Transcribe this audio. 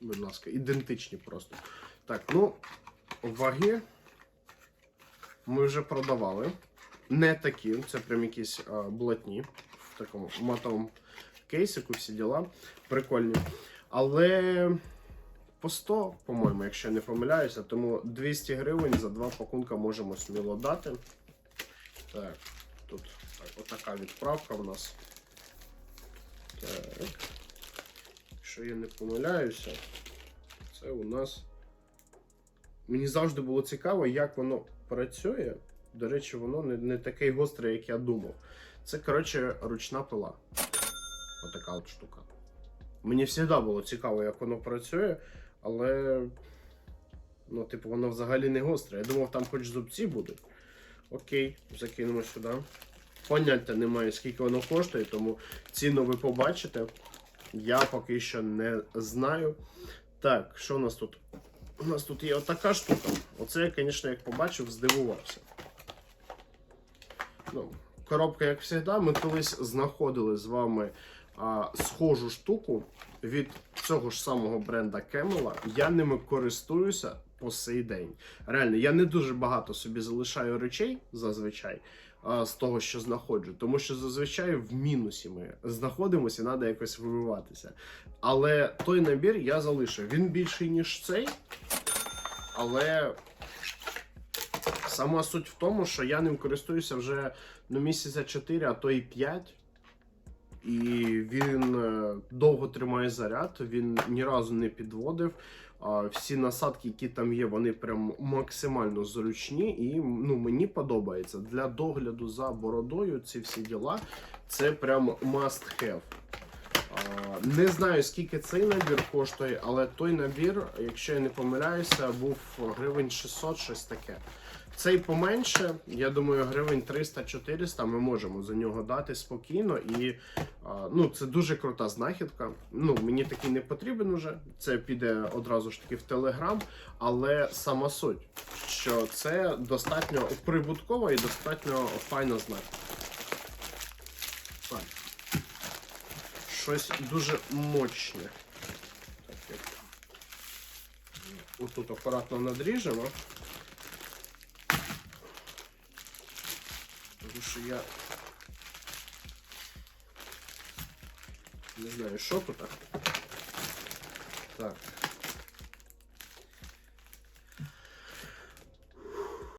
Будь ласка, ідентичні просто. Так, ну, ваги ми вже продавали. Не такі, це прям якісь а, блатні в такому матовому кейсику, всі діла. Прикольні. Але по 100, по-моєму, якщо я не помиляюся, тому 200 гривень за два пакунка можемо сміло дати. Так, тут так, отака відправка в нас. Так. Якщо я не помиляюся, це у нас. Мені завжди було цікаво, як воно працює. До речі, воно не, не таке гостре, як я думав. Це, коротше, ручна пила. Отака от штука. Мені завжди було цікаво, як воно працює, але. Ну, типу, воно взагалі не гостре. Я думав, там хоч зубці будуть. Окей, закинемо сюди. Поняття немає, скільки воно коштує, тому ціну ви побачите. Я поки що не знаю. Так, що у нас тут? У нас тут є отака штука. Оце я, звісно, як побачив, здивувався. Ну, коробка, як завжди, ми колись знаходили з вами а, схожу штуку від цього ж самого бренда Кемела. Я ними користуюся по сей день. Реально, я не дуже багато собі залишаю речей зазвичай з того, що знаходжу, тому що зазвичай в мінусі ми знаходимося треба якось вибиватися. Але той набір я залишив. Він більший, ніж цей, але сама суть в тому, що я ним користуюся вже ну, місяця 4, а то і 5. І він е, довго тримає заряд, він ні разу не підводив. Всі насадки, які там є, вони прям максимально зручні, і ну, мені подобається. Для догляду за бородою ці всі діла це прям must have. Не знаю, скільки цей набір коштує, але той набір, якщо я не помиляюся, був гривень 600, щось таке. Цей поменше, я думаю, гривень 300-400 ми можемо за нього дати спокійно. І ну, це дуже крута знахідка. Ну, мені такий не потрібен уже. Це піде одразу ж таки в Телеграм. Але сама суть, що це достатньо прибуткова і достатньо файна знахідка. Так. Щось дуже мощне. Як... Отут акуратно надріжемо. Тому що я не знаю, що тут. Так.